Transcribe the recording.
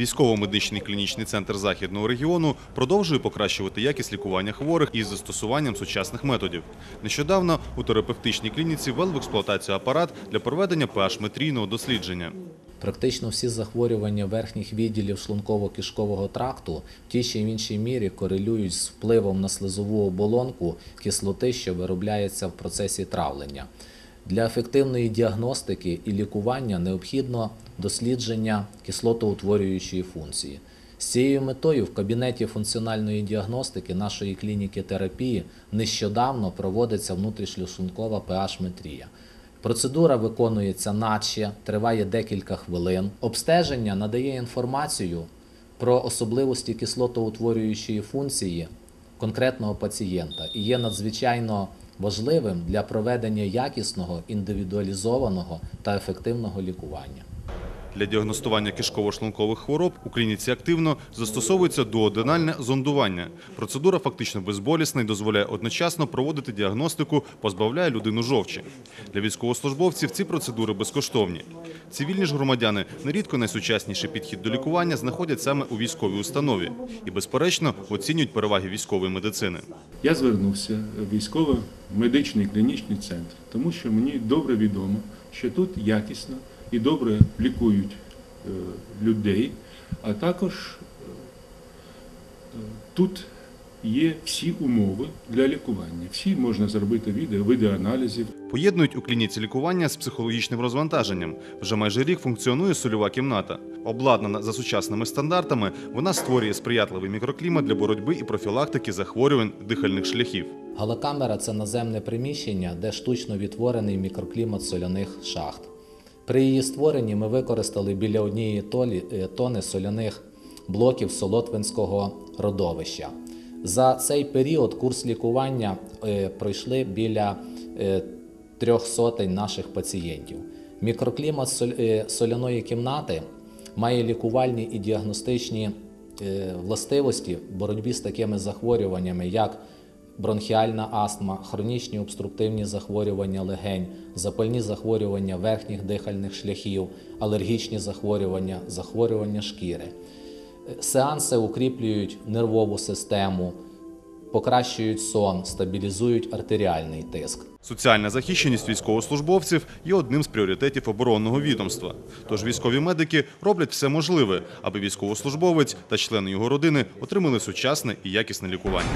Військово-медичний клінічний центр західного регіону продовжує покращувати якість лікування хворих із застосуванням сучасних методів. Нещодавно у терапевтичній клініці ввели в експлуатацію апарат для проведення pH-метрійного дослідження. Практично всі захворювання верхніх відділів шлунково-кишкового тракту в тій чи іншій мірі корелюють з впливом на слизову оболонку кислоти, що виробляється в процесі травлення. Для ефективної діагностики і лікування необхідно дослідження кислотоутворюючої функції. З цією метою в кабінеті функціональної діагностики нашої клініки терапії нещодавно проводиться внутрішлюшлункова pH-метрія. Процедура виконується наче, триває декілька хвилин. Обстеження надає інформацію про особливості кислотоутворюючої функції конкретного пацієнта і є надзвичайно важливим для проведення якісного, індивідуалізованого та ефективного лікування. Для діагностування кишково-шлункових хвороб у клініці активно застосовується дуоденальне зондування. Процедура фактично безболісна і дозволяє одночасно проводити діагностику, позбавляє людину жовчі. Для військовослужбовців ці процедури безкоштовні. Цивільні ж громадяни нерідко найсучасніший підхід до лікування знаходять саме у військовій установі і, безперечно, оцінюють переваги військової медицини. Я звернувся в військово-медичний клінічний центр, тому що мені добре відомо, що тут якісно і добре лікують е, людей, а також е, е, тут є всі умови для лікування. Всі можна зробити відео, видеоаналізів. Поєднують у клініці лікування з психологічним розвантаженням. Вже майже рік функціонує сольова кімната. Обладнана за сучасними стандартами, вона створює сприятливий мікроклімат для боротьби і профілактики захворювань дихальних шляхів. Галокамера це наземне приміщення, де штучно відтворений мікроклімат соляних шахт. При її створенні ми використали біля однієї е, тони соляних блоків Солотвинського родовища. За цей період курс лікування е, пройшли біля е, трьох сотень наших пацієнтів. Мікроклімат соляної кімнати має лікувальні і діагностичні властивості в боротьбі з такими захворюваннями, як бронхіальна астма, хронічні обструктивні захворювання легень, запальні захворювання верхніх дихальних шляхів, алергічні захворювання, захворювання шкіри. Е, Сеанси укріплюють нервову систему, покращують сон, стабілізують артеріальний тиск. Соціальна захищеність військовослужбовців є одним з пріоритетів оборонного відомства. Тож військові медики роблять все можливе, аби військовослужбовець та члени його родини отримали сучасне і якісне лікування.